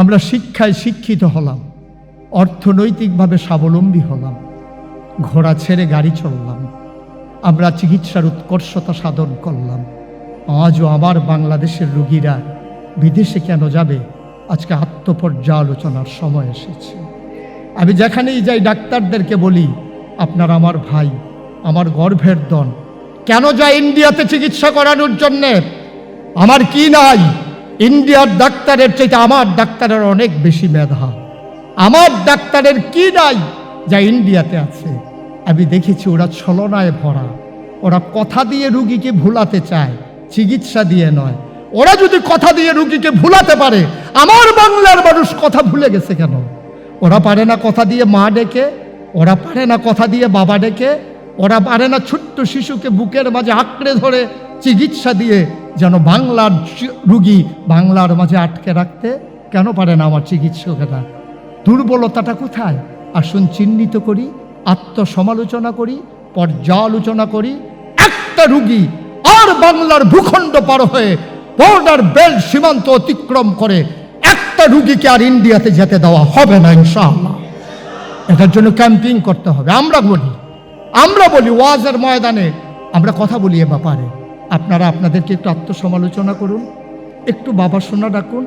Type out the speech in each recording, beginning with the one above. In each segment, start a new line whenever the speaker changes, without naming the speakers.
আমরা শিক্ষায় শিক্ষিত হলাম, অর্থনৈতিকভাবে স্বাবলম্বী হলাম, ঘোড়া ছেড়ে গাড়ি চললাম, আমরা চিকিৎসার উৎকর্ষতা সাধন করলাম। আজও আমার বাংলাদেশের রুগীরা বিদেশে কেন যাবে? আজকে আত্মপর্যালোচনার সময় এসেছে। আমি যেখানেই যাই ডাক্তারদেরকে বলি, আপনার আমার ভাই, আমার গর্ভের দন কেন যায় ইন্ডিয়াতে চিকিৎসা করানোর জন্যে? আমার কি নাই? ইন্ডিয়ার ডাক্তারের চাইতে আমার ডাক্তারের অনেক বেশি মেধা। আমার ডাক্তারের কি নাই যা ইন্ডিয়াতে আছে? আমি দেখেছি ওরা ছলনায় ভরা। ওরা কথা দিয়ে রুগীকে ভুলাতে চায়, চিকিৎসা দিয়ে নয়। ওরা যদি কথা দিয়ে রুগীকে ভুলাতে পারে, আমার বাংলার মানুষ কথা ভুলে গেছে কেন? ওরা পারে না কথা দিয়ে মা ডেকে, ওরা পারে না কথা দিয়ে বাবা ডেকে, ওরা পারে না ছোট্ট শিশুকে বুকের মাঝে আঁকড়ে ধরে চিকিৎসা দিয়ে যেন বাংলার রুগী বাংলার মাঝে আটকে রাখতে কেন পারে না আমার চিকিৎসকেরা? দুর্বলতাটা কোথায়? আসুন চিহ্নিত করি, আত্মসমালোচনা করি, পর্যালোচনা করি। একটা রুগী আর বাংলার ভূখণ্ড পার হয়ে বর্ডার বেল্ট সীমান্ত অতিক্রম করে একটা রুগীকে আর ইন্ডিয়াতে যেতে দেওয়া হবে না, ইনশাআল্লাহ। এটার জন্য ক্যাম্পিং করতে হবে। আমরা বলি আমরা বলি, ওয়াজের ময়দানে আমরা কথা বলি এ ব্যাপারে। আপনারা আপনাদেরকে একটু আত্মসমালোচনা করুন, একটু বাবা শোনা ডাকুন।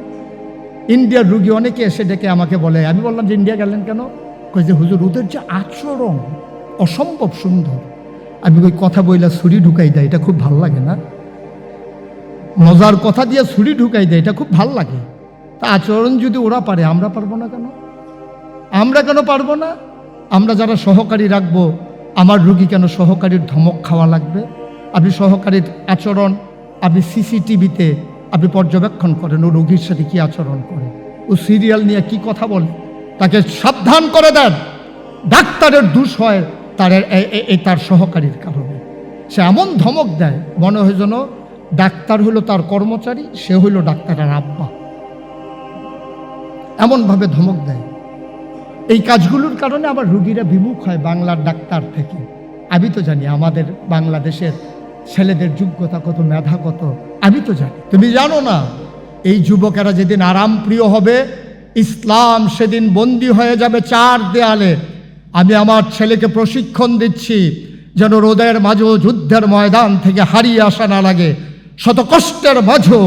ইন্ডিয়ার রুগী অনেকে এসে ডেকে আমাকে বলে, আমি বললাম যে ইন্ডিয়া গেলেন কেন? কই যে, হুজুর, ওদের যে আচরণ অসম্ভব সুন্দর। আমি ওই কথা বইলা ছুরি ঢুকাই দেয়, এটা খুব ভালো লাগে না? মজার কথা দিয়ে ছুরি ঢুকাই দেয়, এটা খুব ভালো লাগে। তা আচরণ যদি ওরা পারে, আমরা পারব না কেন? আমরা কেন পারব না? আমরা যারা সহকারী রাখব, আমার রুগী কেন সহকারীর ধমক খাওয়া লাগবে? আপনি সহকারীর আচরণ, আপনি সিসিটিভিতে আপনি পর্যবেক্ষণ করেন ও রোগীর সাথে কি আচরণ করে। ও সিরিয়াল নিয়ে কি কথা বলে, তাকে সাবধান করে দেন। ডাক্তারের দোষ হয় তার এ- এ- এ, তার সহকারীর কারণে। সে এমন ধমক দেয়, মনে হয় যেন ডাক্তার হলো তার কর্মচারী, সে হইল ডাক্তারের আব্বা। এমনভাবে ধমক দেয়। এই কাজগুলোর কারণে আবার রুগীরা বিমুখ হয় বাংলার ডাক্তার থেকে। আমি তো জানি আমাদের বাংলাদেশের ছেলেদের যোগ্যতা কত, মেধা কত, আমি তো জানি। তুমি জানো না, এই যুবকেরা যেদিন আরাম প্রিয় হবে, ইসলাম সেদিন বন্দি হয়ে যাবে চার দেয়ালে। আমি আমার ছেলেকে প্রশিক্ষণ দিচ্ছি, যেন রোদের মাঝেও যুদ্ধের ময়দান থেকে হারিয়ে আসা না লাগে। শত কষ্টের মাঝেও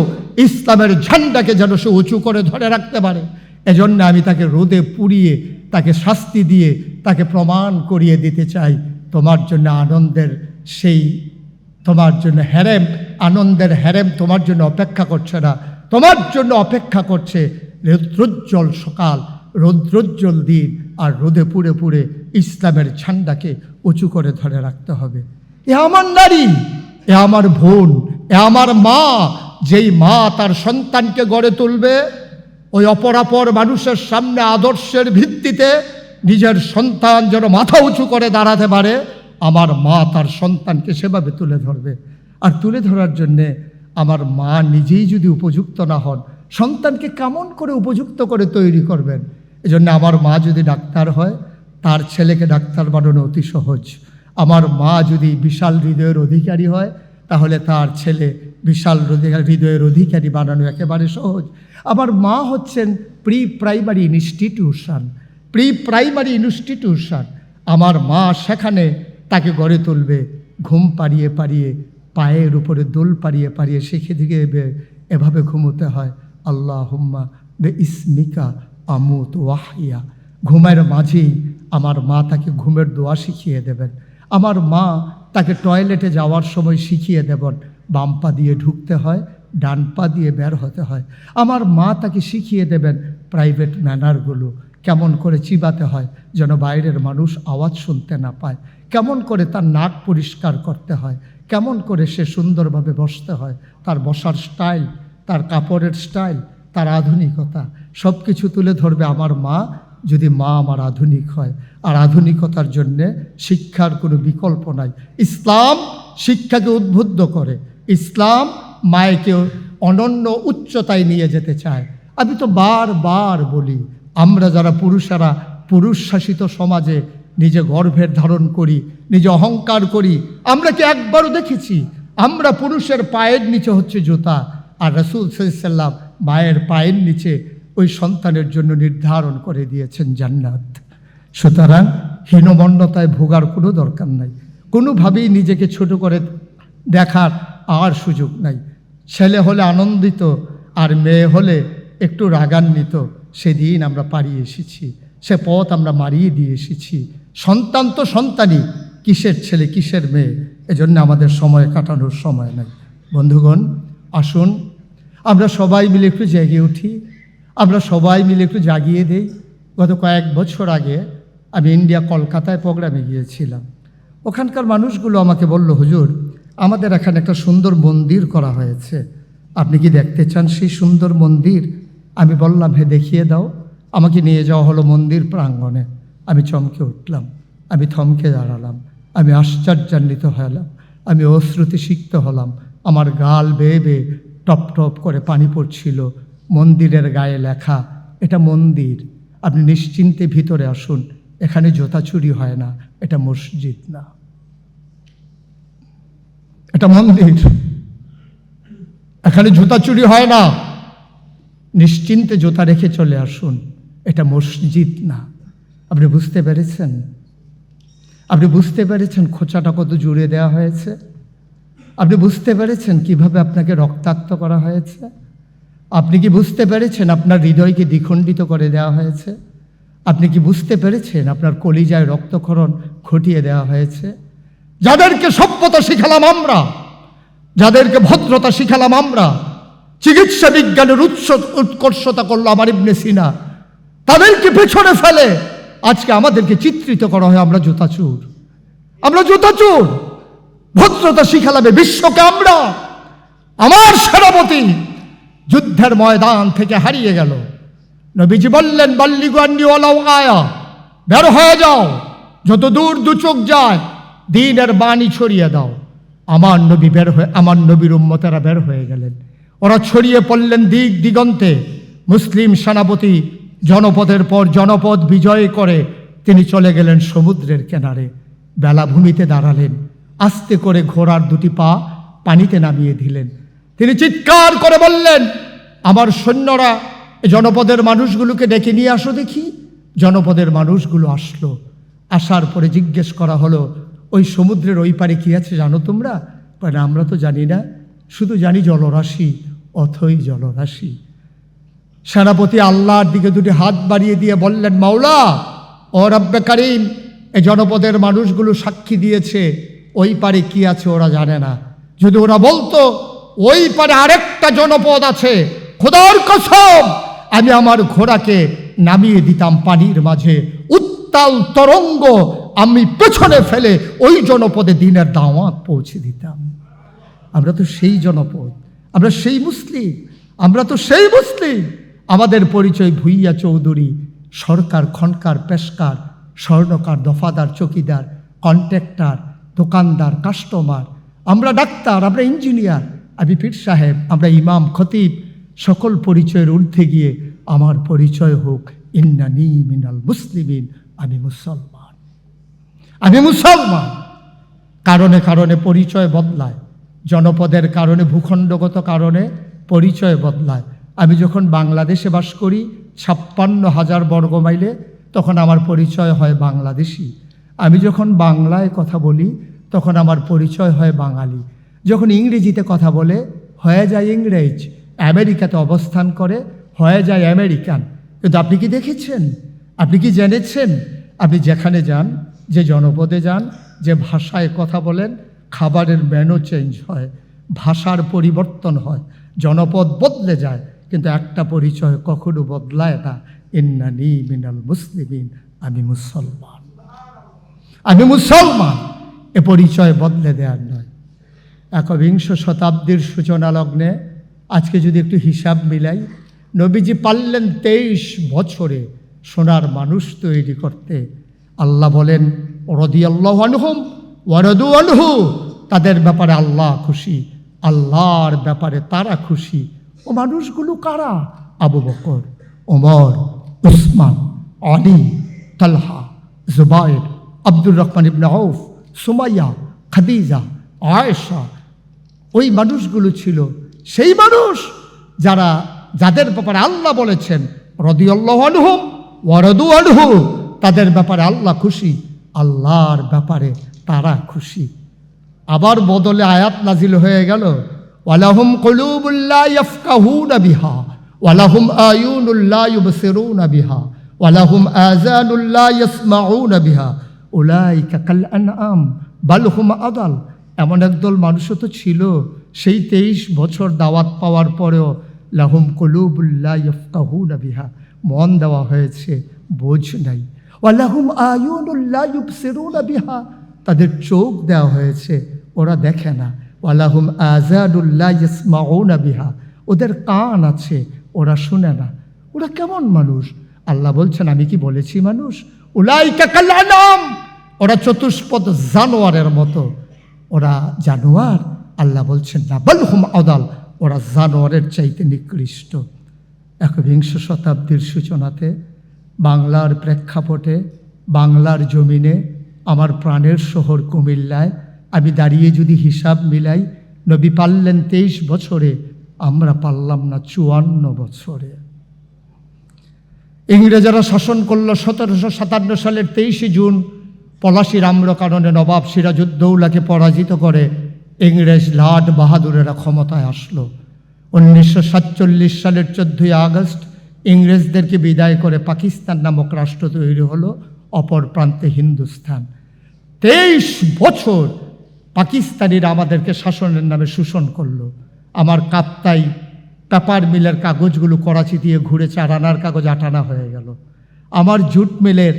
ইসলামের ঝান্ডাকে যেন সে উঁচু করে ধরে রাখতে পারে। এজন্য আমি তাকে রোদে পুড়িয়ে, তাকে শাস্তি দিয়ে, তাকে প্রমাণ করিয়ে দিতে চাই। তোমার জন্য আনন্দের সেই তোমার জন্য হ্যারেম আনন্দের হ্যারেম তোমার জন্য অপেক্ষা করছে না। তোমার জন্য অপেক্ষা করছে রৌদ্রোজ্জ্বল সকাল, রৌদ্রোজ্জ্বল দিন, আর রোদে পুড়ে পুড়ে ইসলামের ঝান্ডাকে উঁচু করে ধরে রাখতে হবে। এ আমার নারী, এ আমার বোন, এ আমার মা, যেই মা তার সন্তানকে গড়ে তুলবে, ওই অপরাপর মানুষের সামনে আদর্শের ভিত্তিতে নিজের সন্তান যেন মাথা উঁচু করে দাঁড়াতে পারে আমার মা তার সন্তানকে সেভাবে তুলে ধরবে। আর তুলে ধরার জন্যে আমার মা নিজেই যদি উপযুক্ত না হন, সন্তানকে কেমন করে উপযুক্ত করে তৈরি করবেন? এজন্য আমার মা যদি ডাক্তার হয়, তার ছেলেকে ডাক্তার বানানো অতি সহজ। আমার মা যদি বিশাল হৃদয়ের অধিকারী হয়, তাহলে তার ছেলে বিশাল হৃদয়ের অধিকারী বানানো একেবারে সহজ। আমার মা হচ্ছেন pre primary institution. Pre primary institution. আমার মা সেখানে তাকে গড়ে তুলবে। ঘুম পাড়িয়ে পাড়িয়ে, পায়ের উপরে দোল পাড়িয়ে পাড়িয়ে শিখে দিকে এভাবে ঘুমোতে হয়। আল্লাহ হুম্মা বে ইসমিকা আমুত ওয়াহিয়া। ঘুমের মাঝেই আমার মা তাকে ঘুমের দোয়া শিখিয়ে দেবেন। আমার মা তাকে টয়লেটে যাওয়ার সময় শিখিয়ে দেবেন। বাম পা দিয়ে ঢুকতে হয়, ডান পা দিয়ে বের হতে হয়। আমার মা তাকে শিখিয়ে দেবেন প্রাইভেট ম্যানারগুলো। কেমন করে চিবাতে হয় যেন বাইরের মানুষ আওয়াজ শুনতে না পায়? কেমন করে তার নাক পরিষ্কার করতে হয়? কেমন করে সে সুন্দরভাবে বসতে হয়? তার বসার স্টাইল, তার কাপড়ের স্টাইল, তার আধুনিকতা সব কিছু তুলে ধরবে আমার মা যদি মা আমার আধুনিক হয়। আর আধুনিকতার জন্যে শিক্ষার কোনো বিকল্প নাই। ইসলাম শিক্ষাকে উদ্বুদ্ধ করে। ইসলাম মায়েকে অনন্য উচ্চতায় নিয়ে যেতে চায়। আমি তো বারবার বলি আমরা যারা পুরুষেরা পুরুষ শাসিত সমাজে নিজে গর্ভের ধারণ করি, নিজে অহংকার করি, আমরা কি একবারও দেখেছি? আমরা পুরুষের পায়ের নিচে হচ্ছে জুতা, আর রসুল সাল্লাম মায়ের পায়ের নিচে ওই সন্তানের জন্য নির্ধারণ করে দিয়েছেন জান্নাত। সুতরাং হীনমন্যতায় ভোগার কোনো দরকার নাই। কোনোভাবেই নিজেকে ছোট করে দেখার আর সুযোগ নাই। ছেলে হলে আনন্দিত, আর মেয়ে হলে একটু রাগান্বিত। সেদিন আমরা পাড়িয়ে এসেছি। সে পথ আমরা মারিয়ে দিয়ে এসেছি। সন্তান তো সন্তানই, কিসের ছেলে, কিসের মেয়ে? এজন্য আমাদের সময় কাটানোর সময় নাই। বন্ধুগণ, আসুন, আমরা সবাই মিলে একটু জেগে উঠি। আমরা সবাই মিলে একটু জাগিয়ে দেই। গত কয়েক বছর আগে আমি ইন্ডিয়া কলকাতায় প্রোগ্রামে গিয়েছিলাম। ওখানকার মানুষগুলো আমাকে বলল, হুজুর, আমাদের এখানে একটা সুন্দর মন্দির করা হয়েছে। আপনি কি দেখতে চান সেই সুন্দর মন্দির? আমি বললাম, হে, দেখিয়ে দাও। আমাকে নিয়ে যাওয়া হলো মন্দির প্রাঙ্গণে। আমি চমকে উঠলাম। আমি থমকে দাঁড়ালাম। আমি আশ্চর্যান্বিত হলাম। আমি অশ্রুতি সিক্ত হলাম। আমার গাল বেয়ে বেয়ে টপ টপ করে পানি পড়ছিল। মন্দিরের গায়ে লেখা, এটা মন্দির। আপনি নিশ্চিন্তে ভিতরে আসুন। এখানে জোতা চুরি হয় না। এটা মসজিদ না। এটা মন্দির। এখানে জুতা চুরি হয় না। নিশ্চিন্তে জোতা রেখে চলে আসুন। এটা মসজিদ না। আপনি বুঝতে পেরেছেন? আপনি বুঝতে পেরেছেন খোঁচাটা কত জুড়ে দেওয়া হয়েছে? আপনি বুঝতে পেরেছেন কীভাবে আপনাকে রক্তাক্ত করা হয়েছে? আপনি কি বুঝতে পেরেছেন আপনার হৃদয়কে দ্বিখণ্ডিত করে দেওয়া হয়েছে? আপনি কি বুঝতে পেরেছেন আপনার কলিজায় রক্তক্ষরণ ঘটিয়ে দেওয়া হয়েছে? যাদেরকে সভ্যতা শিখালাম আমরা, যাদেরকে ভদ্রতা শিখালাম আমরা চিকিৎসা বিজ্ঞানের উৎস, উৎকর্ষতা করল আমার ইবনে সিনা। তাদেরকে পেছনে ফেলে। আজকে আমাদেরকে চিত্রিত করা হয় আমরা জুতাচুর আমরা জুতাচুর ভদ্রতা শিখালামে বিশ্বকে আমরা। আমার সেনাপতি যুদ্ধের ময়দান থেকে হারিয়ে গেল। নবীজি বললেন বাল্লিগুয়ান্নিওয়ালাও আয়া। বের হয়ে যাও। যত দূর দু চোখ যায়, দিনের বাণী ছড়িয়ে দাও। আমার নবী বের হয়ে, আমার নবীর উম্মতেরা বের হয়ে গেলেন। ওরা ছড়িয়ে পড়লেন দিক দিগন্তে। মুসলিম সেনাপতি জনপদের পর জনপদ বিজয় করে তিনি চলে গেলেন সমুদ্রের কিনারে। বেলাভূমিতে দাঁড়ালেন। আস্তে করে ঘোড়ার দুটি পা পানিতে নামিয়ে দিলেন। তিনি চিৎকার করে বললেন, আমার সৈন্যরা, জনপদের মানুষগুলোকে ডেকে নিয়ে আসো দেখি। জনপদের মানুষগুলো আসলো। আসার পরে জিজ্ঞেস করা হলো, ওই সমুদ্রের ওই পারে কি আছে জানো তোমরা? মানে আমরা তো জানি না। শুধু জানি জলরাশি। অথই জলরাশি। সেনাপতি আল্লাহর দিকে দুটি হাত বাড়িয়ে দিয়ে বললেন, মাওলা, ও রব্বে কারিম এই জনপদের মানুষগুলো সাক্ষী দিয়েছে, ওই পারে কি আছে ওরা জানে না। যদি ওরা বলতো, ওই পারে আরেকটা জনপদ আছে, খোদার কসম, আমি আমার ঘোড়াকে নামিয়ে দিতাম পানির মাঝে। উত্তাল তরঙ্গ আমি পেছনে ফেলে ওই জনপদে দিনের দাওয়াত পৌঁছে দিতাম। আমরা তো সেই জনপদ আমরা সেই মুসলিম, আমরা তো সেই মুসলিম। আমাদের পরিচয় ভুইয়া চৌধুরী, সরকার, খনকার, পেশকার, স্বর্ণকার, দফাদার, চকিদার, কন্ট্রাক্টর, দোকানদার, কাস্টমার। আমরা ডাক্তার, আমরা ইঞ্জিনিয়ার, আমি পীর সাহেব, আমরা ইমাম, খতিব। সকল পরিচয়ের ঊর্ধ্বে গিয়ে আমার পরিচয় হোক ইন্নানি মিনাল মুসলিমিন, আমি মুসলমান। আমি মুসলমান। কারণে কারণে পরিচয় বদলায়। জনপদের কারণে, ভূখণ্ডগত কারণে পরিচয় বদলায়। আমি যখন বাংলাদেশে বাস করি, ছাপ্পান্ন হাজার বর্গ মাইলে, তখন আমার পরিচয় হয় বাংলাদেশি। আমি যখন বাংলায় কথা বলি, তখন আমার পরিচয় হয় বাঙালি। যখন ইংরেজিতে কথা বলে, হয়ে যায় ইংরেজ, আমেরিকাতে অবস্থান করে, হয়ে যায় আমেরিকান। কিন্তু আপনি কি দেখেছেন? আপনি কি জেনেছেন? আপনি যেখানে যান, যে জনপদে যান, যে ভাষায় কথা বলেন খাবারের মেনু চেঞ্জ হয়, ভাষার পরিবর্তন হয়, জনপদ বদলে যায়, কিন্তু একটা পরিচয় কখনো বদলায় না। ইন্নানি মিনাল মুসলিমিন, আমি মুসলমান। আমি মুসলমান, এ পরিচয় বদলে দেওয়ার নয়। একবিংশ শতাব্দীর সূচনা লগ্নে আজকে যদি একটু হিসাব মিলাই, নবীজি পারলেন তেইশ বছরে সোনার মানুষ তৈরি করতে। আল্লাহ বলেন রদি আল্লাহ আনহুম ওয়ারদু আনহু তাদের ব্যাপারে আল্লাহ খুশি, আল্লাহর ব্যাপারে তারা খুশি। ও মানুষগুলো কারা? আবু বকর, ওমর, উসমান, আলী, তালহা, জুবাইর, আব্দুর রহমান ইবনে আউফ, সুমাইয়া, খাদিজা, আয়েশা। ওই মানুষগুলো ছিল সেই মানুষ যারা, যাদের ব্যাপারে আল্লাহ বলেছেন, রদিয়াল্লাহ আনহুম ওয়ারদু আনহু। তাদের ব্যাপারে আল্লাহ খুশি, আল্লাহর ব্যাপারে তারা খুশি। আবার বদলে আয়াত নাজিল হয়ে গেল। ওয়ালাহুম কলুবুল্লাহ ইয়াফকাহুনা বিহা, ওয়ালাহুম আয়ুনুল্লাহ ইউবসিরুনা বিহা, ওয়ালাহুম আযানুল্লাহ ইয়াসমাউনা বিহা। উলাইকা কাল আনআম বাল হুম আদাল। এমন একদল মানুষও তো ছিল, সেই তেইশ বছর দাওয়াত পাওয়ার পরেও লাহুম কলুবুল্লাহ ইফকাহুনা বিহা, মন দেওয়া হয়েছে, বোঝ নাই। ওয়ালাহুম আয়ুনুল্লাহ ইউবসিরুনা বিহা, তাদের চোখ দেওয়া হয়েছে ওরা দেখে না। ওয়ালাহুম আজাদুল্লাহ ইসমাউনা বিহা। ওদের কান আছে, ওরা শুনে না। ওরা কেমন মানুষ? আল্লাহ বলছেন, আমি কি বলেছি মানুষ? উলাইকা কাল্লানাম ওরা চতুষ্পদ জানোয়ারের মতো। ওরা জানোয়ার? আল্লাহ বলছেন, না বলহুম আদাল। ওরা জানোয়ারের চাইতে নিকৃষ্ট। একবিংশ শতাব্দীর সূচনাতে, বাংলার প্রেক্ষাপটে, বাংলার জমিনে, আমার প্রাণের শহর কুমিল্লায় আমি দাঁড়িয়ে যদি হিসাব মিলাই, নবী পারলেন তেইশ বছরে, আমরা পারলাম না চুয়ান্ন বছরে। ইংরেজরা শাসন করল সতেরোশো সাতান্ন সালের তেইশে জুন। পলাশির আম্র কারণে নবাব সিরাজউদ্দৌলাকে পরাজিত করে ইংরেজ লাট বাহাদুরেরা ক্ষমতায় আসলো। উনিশশো সাতচল্লিশ সালের চোদ্দই আগস্ট ইংরেজদেরকে বিদায় করে পাকিস্তান নামক রাষ্ট্র তৈরি হলো, অপর প্রান্তে হিন্দুস্তান তেইশ বছর পাকিস্তানিরা আমাদেরকে শাসনের নামে শোষণ করল। আমার কাপ্তাই পেপার মিলের কাগজগুলো করাচি দিয়ে ঘুরে চার আনার কাগজ আটানা হয়ে গেল। আমার জুট মিলের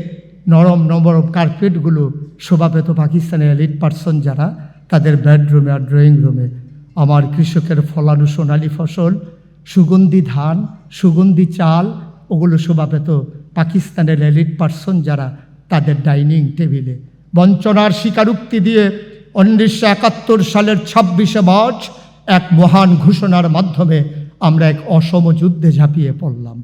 নরম নরম কার্পেটগুলো শোভা পেত পাকিস্তানের এলিট পার্সন যারা, তাদের বেডরুমে আর ড্রয়িং রুমে। আমার কৃষকের ফলানো সোনালি ফসল, সুগন্ধি ধান, সুগন্ধি চাল, ওগুলো শোভা পেত পাকিস্তানের এলিট পার্সন যারা, তাদের ডাইনিং টেবিলে। বঞ্চনার স্বীকারোক্তি দিয়ে উনিশশো একাত্তর সালের ছাব্বিশে মার্চ এক মহান ঘোষণার মাধ্যমে আমরা এক অসম যুদ্ধে ঝাঁপিয়ে পড়লাম।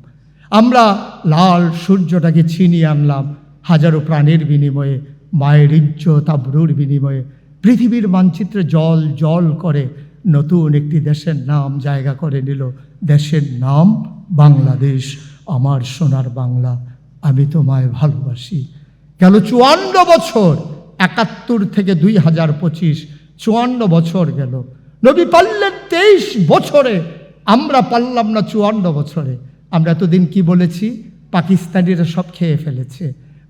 আমরা লাল সূর্যটাকে ছিনিয়ে আনলাম, হাজারো প্রাণের বিনিময়ে, মায়ের ইজ্জত, আব্রুর বিনিময়ে। পৃথিবীর মানচিত্রে জল জল করে নতুন একটি দেশের নাম জায়গা করে নিল। দেশের নাম বাংলাদেশ, আমার সোনার বাংলা, আমি তোমায় ভালোবাসি। গেল চুয়ান্ন বছর একাত্তর থেকে দুই হাজার পঁচিশ, চুয়ান্ন বছর গেল। নবী পারলেন তেইশ বছরে, আমরা পারলাম না চুয়ান্ন বছরে। আমরা এতদিন কি বলেছি? পাকিস্তানিরা সব খেয়ে ফেলেছে,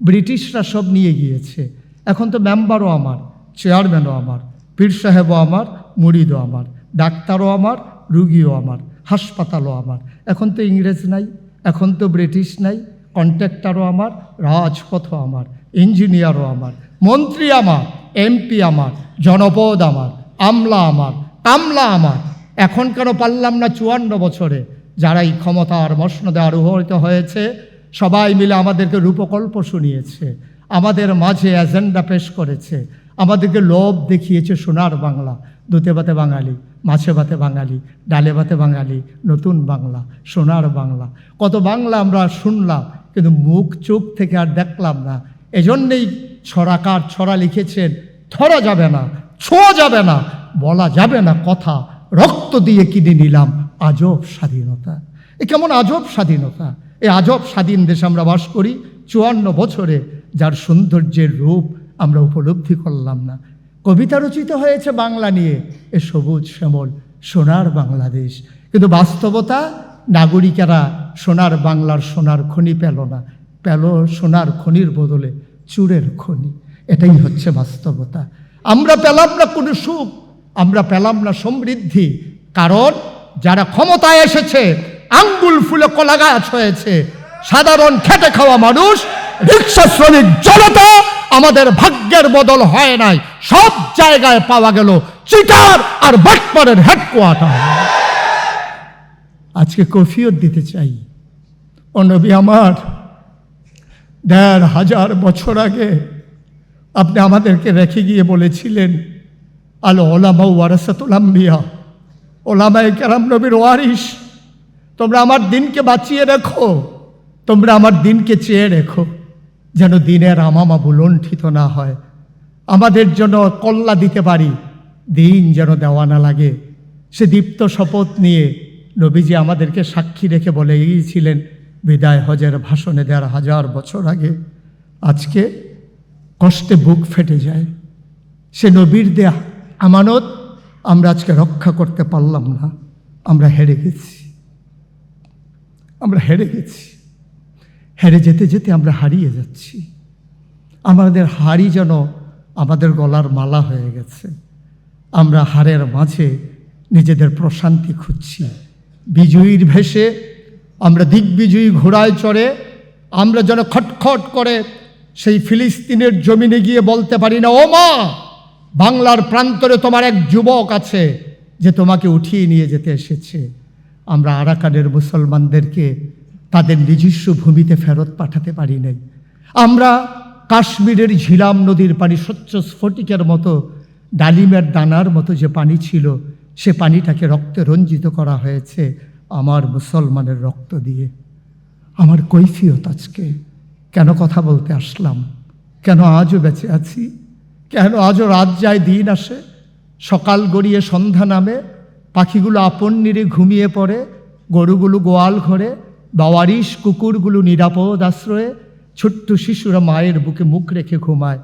ব্রিটিশরা সব নিয়ে গিয়েছে। এখন তো মেম্বারও আমার, চেয়ারম্যানও আমার, পীর সাহেবও আমার মুরিদও আমার, ডাক্তারও আমার, রুগীও আমার, হাসপাতালও আমার। এখন তো ইংরেজ নাই, এখন তো ব্রিটিশ নাই, কন্ট্রাক্টরও আমার, রাজপথও আমার, ইঞ্জিনিয়ারও আমার। মন্ত্রী আমার এমপি আমার, জনপদ আমার, আমলা আমার কামলা আমার। এখন কেন পারলাম না চুয়ান্ন বছরে? যারা এই ক্ষমতার মসনদে আরোহিত হয়েছে, সবাই মিলে আমাদেরকে রূপকল্প শুনিয়েছে, আমাদের মাঝে এজেন্ডা পেশ করেছে, আমাদেরকে লোভ দেখিয়েছে সোনার বাংলা, দুতে ভাতে বাঙালি, মাছে ভাতে বাঙালি, ডালে ভাতে বাঙালি, নতুন বাংলা, সোনার বাংলা। কত বাংলা আমরা শুনলাম, কিন্তু মুখ চোখ থেকে আর দেখলাম না। এজন্যেই ছড়াকার ছড়া লিখেছেন, ধরা যাবে না, ছোঁয়া যাবে না, বলা যাবে না কথা, রক্ত দিয়ে কিনে নিলাম আজব স্বাধীনতা। এ কেমন আজব স্বাধীনতা? এ আজব স্বাধীন দেশে আমরা বাস করি, চুয়ান্ন বছরে যার সৌন্দর্যের রূপ আমরা উপলব্ধি করলাম না। কবিতা রচিত হয়েছে বাংলা নিয়ে, এ সবুজ শ্যামল, সোনার বাংলাদেশ। কিন্তু বাস্তবতা, নাগরিকেরা সোনার বাংলার সোনার খনি পেল না, পেল সোনার খনির বদলে চুরের খনি। এটাই হচ্ছে বাস্তবতা। আমরা পেলাম না কোনো সুখ, আমরা পেলাম না সমৃদ্ধি। কারণ যারা ক্ষমতায় এসেছে, আঙ্গুল ফুলে কলা গাছ হয়েছে, সাধারণ খেটে খাওয়া মানুষ রিক্সা শ্রমিক জনতা আমাদের ভাগ্যের বদল হয় নাই। সব জায়গায় পাওয়া গেল চিটার আর বাটপারের হেডকোয়ার্টার। আজকে কফিয়ত দিতে চাই। ও নবী আমার দেড় হাজার বছর আগে আপনি আমাদেরকে রেখে গিয়ে বলেছিলেন, আল ওলামা ওয়ারাসাতুল আম্বিয়া ওলামায় কেরাম নবীর ওয়ারিস তোমরা আমার দিনকে বাঁচিয়ে রেখো, তোমরা আমার দিনকে চেয়ে রেখো, যেন দিনের আমামা বুলণ্ঠিত না হয়। আমাদের জন্য কল্লা দিতে পারি, দিন যেন দেওয়া না লাগে। সে দীপ্ত শপথ নিয়ে নবীজি আমাদেরকে সাক্ষী রেখে বলে গিয়েছিলেন বিদায় হজের ভাষণে দেড় হাজার বছর আগে আজকে কষ্টে বুক ফেটে যায়। সে নবীর দেয়া আমানত আমরা আজকে রক্ষা করতে পারলাম না। আমরা হেরে গেছি। আমরা হেরে গেছি। হেরে যেতে যেতে আমরা হারিয়ে যাচ্ছি। আমাদের হাড়ি যেন আমাদের গলার মালা হয়ে গেছে। আমরা হারের মাঝে নিজেদের প্রশান্তি খুঁজছি। বিজয়ীর ভেসে আমরা দিগ্বিজয়ী ঘোড়ায় চড়ে, আমরা যেন খটখট করে সেই ফিলিস্তিনের জমিনে গিয়ে বলতে পারি না, ও মা, বাংলার প্রান্তরে তোমার এক যুবক আছে যে তোমাকে উঠিয়ে নিয়ে যেতে এসেছে। আমরা আরাকানের মুসলমানদেরকে তাদের নিজস্ব ভূমিতে ফেরত পাঠাতে পারি নাই। আমরা কাশ্মীরের ঝিলাম নদীর পানি স্বচ্ছ স্ফটিকের মতো, ডালিমের দানার মতো যে পানি ছিল, সে পানিটাকে রক্তে রঞ্জিত করা হয়েছে। আমার মুসলমানের রক্ত দিয়ে, আমার কৈফিয়ত আজকে কেন কথা বলতে আসলাম? কেন আজও বেঁচে আছি? কেন আজও রাত যায় দিন আসে? সকাল গড়িয়ে সন্ধ্যা নামে, পাখিগুলো আপন নিরে ঘুমিয়ে পড়ে, গরুগুলো গোয়াল ঘরে, বাওয়ারিশ কুকুরগুলো নিরাপদ আশ্রয়ে, ছোট্ট শিশুরা মায়ের বুকে মুখ রেখে ঘুমায়,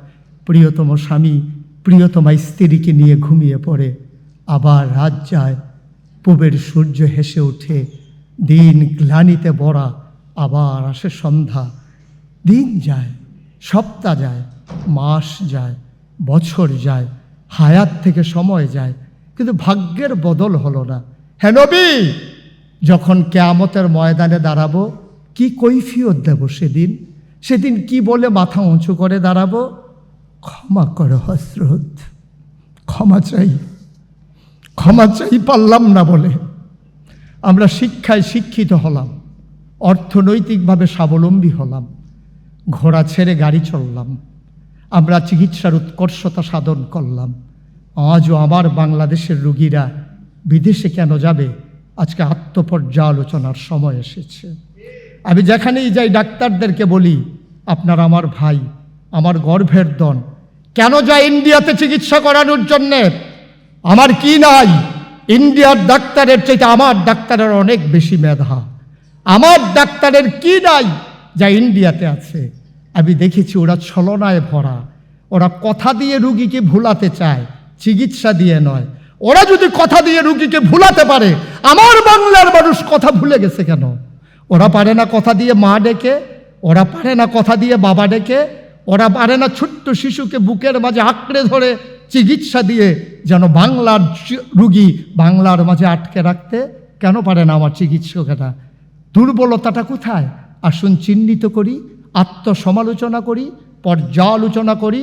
প্রিয়তম স্বামী প্রিয়তমা স্ত্রীকে নিয়ে ঘুমিয়ে পড়ে, আবার রাত যায় পূবের সূর্য হেসে ওঠে, দিন গ্লানিতে বড়া আবার আসে সন্ধ্যা। দিন যায়, সপ্তাহ যায়, মাস যায়, বছর যায়, হায়াত থেকে সময় যায়, কিন্তু ভাগ্যের বদল হলো না। হ্যাঁ নবী, যখন কেয়ামতের ময়দানে দাঁড়াবো, কি কৈফিয়ত দেব সেদিন? সেদিন কি বলে মাথা উঁচু করে দাঁড়াবো? ক্ষমা করো হসরত ক্ষমা চাই। ক্ষমা চাই পারলাম না বলে আমরা শিক্ষায় শিক্ষিত হলাম, অর্থনৈতিকভাবে স্বাবলম্বী হলাম, ঘোড়া ছেড়ে গাড়ি চললাম, আমরা চিকিৎসার উৎকর্ষতা সাধন করলাম, আজও আমার বাংলাদেশের রুগীরা বিদেশে কেন যাবে? আজকে আত্মপর্যালোচনার সময় এসেছে। আমি যেখানেই যাই ডাক্তারদেরকে বলি, আপনার আমার ভাই, আমার গর্ভের দন, কেন যায় ইন্ডিয়াতে চিকিৎসা করানোর জন্যে? আমার কি নাই? ইন্ডিয়ার ডাক্তারের চাইতে আমার ডাক্তারের অনেক বেশি মেধা। আমার ডাক্তারের কি নাই যা ইন্ডিয়াতে আছে? আমি দেখেছি ওরা ছলনায় ভরা। ওরা কথা দিয়ে রুগীকে ভুলাতে চায়, চিকিৎসা দিয়ে নয়। ওরা যদি কথা দিয়ে রুগীকে ভুলাতে পারে, আমার বাংলার মানুষ কথা ভুলে গেছে কেন? ওরা পারে না কথা দিয়ে মা ডেকে, ওরা পারে না কথা দিয়ে বাবা ডেকে, ওরা পারে না ছোট্ট শিশুকে বুকের মাঝে আঁকড়ে ধরে চিকিৎসা দিয়ে যেন বাংলার রুগী বাংলার মাঝে আটকে রাখতে কেন পারে না আমার চিকিৎসকেরা? দুর্বলতাটা কোথায়? আসুন চিহ্নিত করি, আত্মসমালোচনা করি, পর্যালোচনা করি।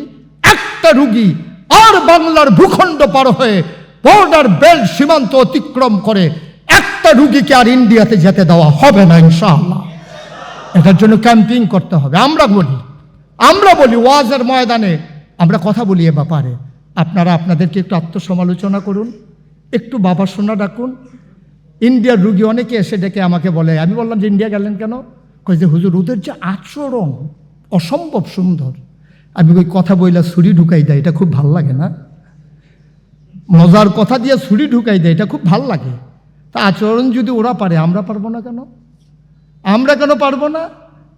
একটা রুগী আর বাংলার ভূখণ্ড পার হয়ে বর্ডার বেল্ট সীমান্ত অতিক্রম করে একটা রুগীকে আর ইন্ডিয়াতে যেতে দেওয়া হবে না, ইনশাআল্লাহ। এটার জন্য ক্যাম্পিং করতে হবে। আমরা বলি আমরা বলি, ওয়াজের ময়দানে আমরা কথা বলি এ ব্যাপারে। আপনারা আপনাদেরকে একটু আত্মসমালোচনা করুন, একটু বাবা শোনা ডাকুন। ইন্ডিয়ার রুগী অনেকে এসে ডেকে আমাকে বলে, আমি বললাম যে ইন্ডিয়া গেলেন কেন? কই যে, হুজুর, ওদের যে আচরণ অসম্ভব সুন্দর। আমি ওই কথা বইলা ছুরি ঢুকাই দেয়, এটা খুব ভালো লাগে না? মজার কথা দিয়ে ছুরি ঢুকাই দেয়, এটা খুব ভালো লাগে। তা আচরণ যদি ওরা পারে, আমরা পারব না কেন? আমরা কেন পারব না?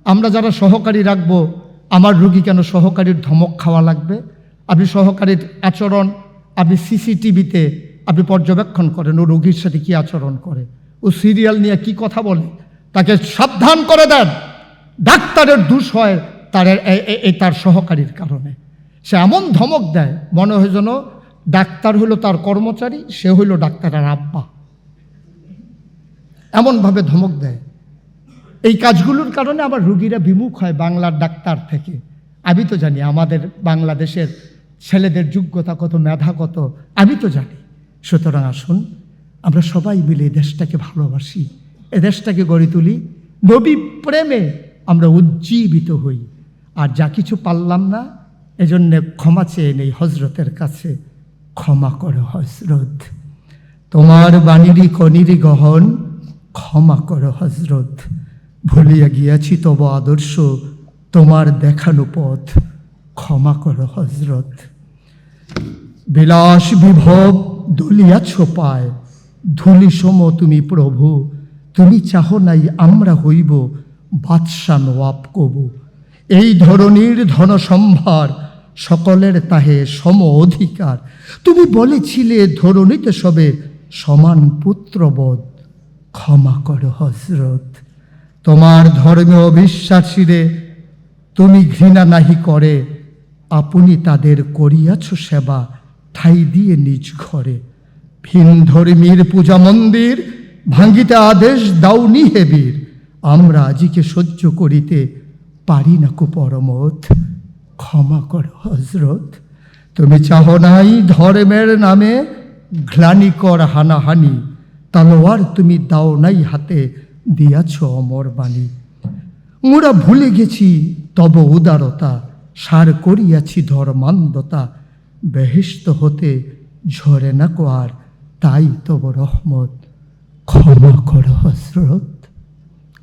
আমরা যারা সহকারী রাখব, আমার রুগী কেন সহকারীর ধমক খাওয়া লাগবে? আপনি সহকারীর আচরণ, আপনি সিসিটিভিতে আপনি পর্যবেক্ষণ করেন ও রোগীর সাথে কী আচরণ করে। ও সিরিয়াল নিয়ে কি কথা বলে, তাকে সাবধান করে দেন। ডাক্তারের দোষ হয় তার এ- এ- এ, তার সহকারীর কারণে। সে এমন ধমক দেয়, মনে হয় যেন ডাক্তার হলো তার কর্মচারী, সে হইল ডাক্তারের আব্বা। এমনভাবে ধমক দেয়। এই কাজগুলোর কারণে আবার রুগীরা বিমুখ হয় বাংলার ডাক্তার থেকে। আমি তো জানি আমাদের বাংলাদেশের ছেলেদের যোগ্যতা কত, মেধা কত, আমি তো জানি। সুতরাং আসুন, আমরা সবাই মিলে দেশটাকে ভালোবাসি। এ দেশটাকে গড়ে তুলি। নবী প্রেমে আমরা উজ্জীবিত হই। আর যা কিছু পারলাম না, এজন্য ক্ষমা চেয়ে নেই হজরতের কাছে। ক্ষমা করো হজরত তোমার বাণীরই কনিরি গহন, ক্ষমা করো হজরত ভুলিয়া গিয়াছি তব আদর্শ, তোমার দেখানো পথ। ক্ষমা করো হজরত বিলাস বিভব দুলিয়াছ পায়। ধুলি সম তুমি প্রভু, তুমি চাহ নাই, আমরা হইব বাদশা নোয়াব কবু। এই ধরনীর ধনসম্ভার সকলের তাহে সম অধিকার। তুমি বলেছিলে ধরণীতে সবে সমান পুত্রবোধ। ক্ষমা করো হজরত তোমার ধর্মীয় বিশ্বাসীরে তুমি ঘৃণা নাহি করে। আপনি তাদের করিয়াছ সেবা ঠাই দিয়ে নিজ ঘরে। ভিন ধর্মীর পূজা মন্দির, ভাঙ্গিতে আদেশ দাউনি হেবীর আমরা আজিকে সহ্য করিতে পারি না কো পরমত ক্ষমা কর হজরত তুমি চাহ নাই ধর্মের নামে গ্লানিকর হানাহানি। তালোয়ার তুমি দাও নাই হাতে, দিয়াছ অমর বাণী। মোরা ভুলে গেছি তব উদারতা। সার করিয়াছি ধর্মান্ধতা বেহেস্ত হতে ঝরে না কো আর, তাই তব রহমত। ক্ষমা কর হসরত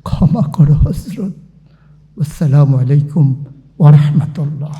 ক্ষমা কর হসরত আসসালামু আলাইকুম ওরহমতুল্লাহ